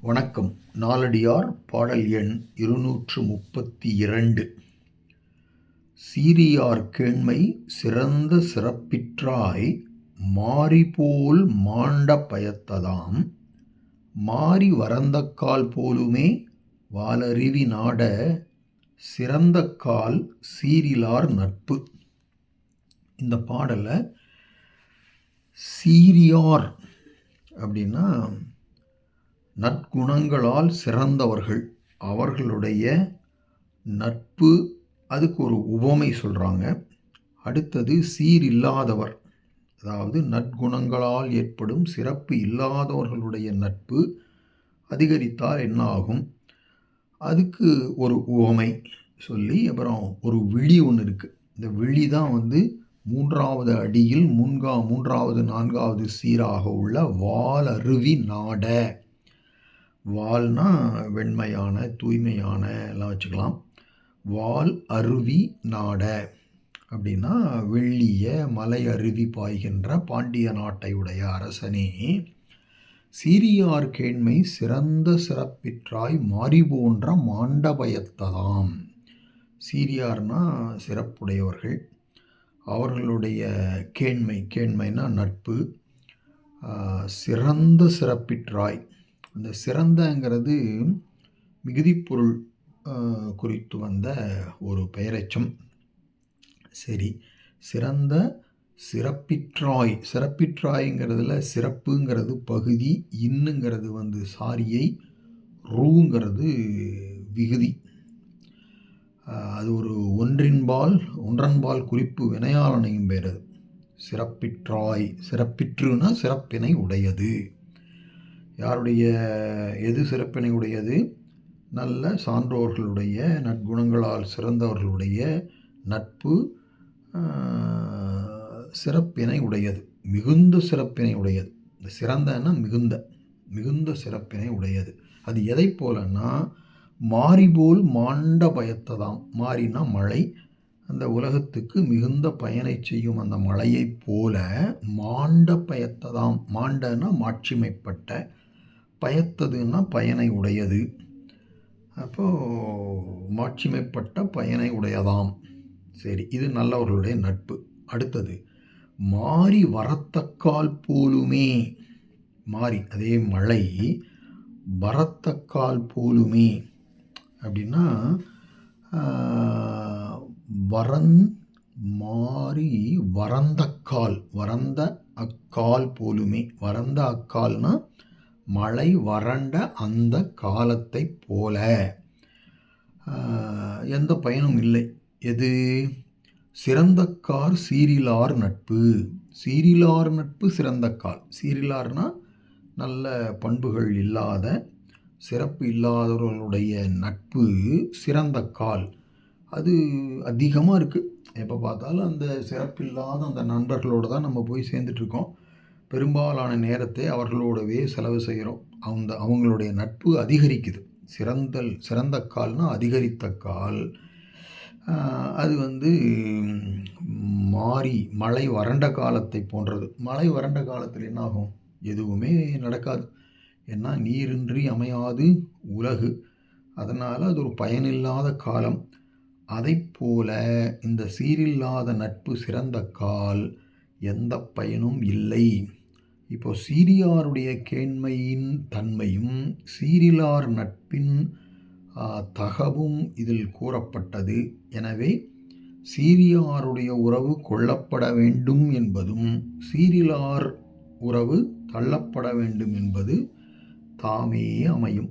வணக்கம். நாலடியார் பாடல் எண் இருநூற்று முப்பத்தி இரண்டு சீரியார் கேண்மை சிறந்த சிறப்பிற்றாய் மாறிபோல் மாண்ட பயத்ததாம். மாறி வரந்தக்கால் போலுமே வாலறிவி நாட சிறந்தக்கால் சீரிலார் நட்பு. இந்த பாடலை சீரியார் அப்படின்னா நற்குணங்களால் சிறந்தவர்கள். அவர்களுடைய நட்பு அதுக்கு ஒரு உவமை சொல்கிறாங்க அடுத்தது சீர் இல்லாதவர். அதாவது நற்குணங்களால் ஏற்படும் சிறப்பு இல்லாதவர்களுடைய நட்பு அதிகரித்தால் என்ன ஆகும்? அதுக்கு ஒரு உவமை சொல்லி அப்புறம் ஒரு விழி ஒன்று இருக்குது இந்த விழி தான் வந்து மூன்றாவது அடியில் மூன்கா மூன்றாவது நான்காவது சீராக உள்ள வாலருவி அருவி நாட. வால்னா வெண்மையான தூய்மையான எல்லாம் வச்சுக்கலாம். வால் அருவி நாட அப்படின்னா வெள்ளிய மலை அருவி பாய்கின்ற பாண்டிய நாட்டையுடைய அரசனே. சீரியார் கேண்மை சிறந்த சிறப்பிற்றாய் மாறி போன்ற மாண்டபயத்ததாம். சீரியார்னா சிறப்புடையவர்கள். அவர்களுடைய கேண்மை கேண்மைனா நட்பு. சிறந்த சிறப்பிற்றாய் அந்த சிறந்தங்கிறது மிகுதிப்பொருள் குறித்து வந்த ஒரு பெயரச்சம். சரி சிறந்த சிறப்பிற்றாய் சிறப்பிற்றாய்ங்கிறதுல சிறப்புங்கிறது பகுதி இன்னுங்கிறது வந்து சாரியை ரூங்கிறது விகுதி. அது ஒரு ஒன்றின்பால் ஒன்றன்பால் குறிப்பு வினையாளனையும் பெயர் அது சிறப்பிற்றாய் சிறப்பிற்றுனா சிறப்பினை உடையது. யாருடைய எது சிறப்பினை உடையது நல்ல சான்றோர்களுடைய நற்குணங்களால் சிறந்தவர்களுடைய நட்பு சிறப்பினை உடையது மிகுந்த சிறப்பினை உடையது இந்த சிறந்தன்னா மிகுந்த. மிகுந்த சிறப்பினை உடையது அது எதை போலன்னா மாறிபோல் மாண்ட பயத்ததாம். மாறினா மழை. அந்த உலகத்துக்கு மிகுந்த பயனை செய்யும் அந்த மழையைப் போல மாண்ட பயத்ததாம். மாண்டனா மாட்சிமைப்பட்ட பயத்ததுன்னா பயனை உடையது. அப்போது மாட்சிமைப்பட்ட பயனை உடையதாம். சரி இது நல்லவர்களுடைய நட்பு. அடுத்தது மாறி வரத்தக்கால் போலுமே மாறி அதே மழை வரத்தக்கால் போலுமே அப்படின்னா வரந் மாறி வரந்தக்கால் வரந்த அக்கால் போலுமே. வரந்த அக்கால்னால் மழை வறண்ட அந்த காலத்தை போல. எந்த பயனும் இல்லை. எது? சிறந்தக்கார் சீரிலார் நட்பு. சீரிலார் நட்பு சிறந்தக்கால் சீரிலார்னா நல்ல பண்புகள் இல்லாத சிறப்பு இல்லாதவர்களுடைய நட்பு சிறந்த கால். அது அதிகமாக இருக்குது எப்போ பார்த்தாலும் அந்த சிறப்பில்லாத அந்த நண்பர்களோடு தான் நம்ம போய் சேர்ந்துட்ருக்கோம் பெரும்பாலான நேரத்தை அவர்களோடவே செலவு செய்கிறோம். அந்த அவங்களுடைய நட்பு அதிகரிக்குது. சிறந்தல் சிறந்த கால்னால் அதிகரித்த கால். அது வந்து மாறி மழை வறண்ட காலத்தை போன்றது. மழை வறண்ட காலத்தில் என்னாகும்? எதுவுமே நடக்காது. ஏன்னா நீரின்றி அமையாது உலகு. அதனால் அது ஒரு பயனில்லாத காலம். அதை போல இந்த சீரில்லாத நட்பு சிறந்த கால். எந்த பயனும் இல்லை. இப்போ சீரியாருடைய கேண்மையின் தன்மையும் சீரிலார் நட்பின் தகவும் இதில் கூறப்பட்டது. எனவே சீரியாருடைய உறவு கொள்ளப்பட வேண்டும் என்பதும் சீரிலார் உறவு தள்ளப்பட வேண்டும் என்பது தாமே அமையும்.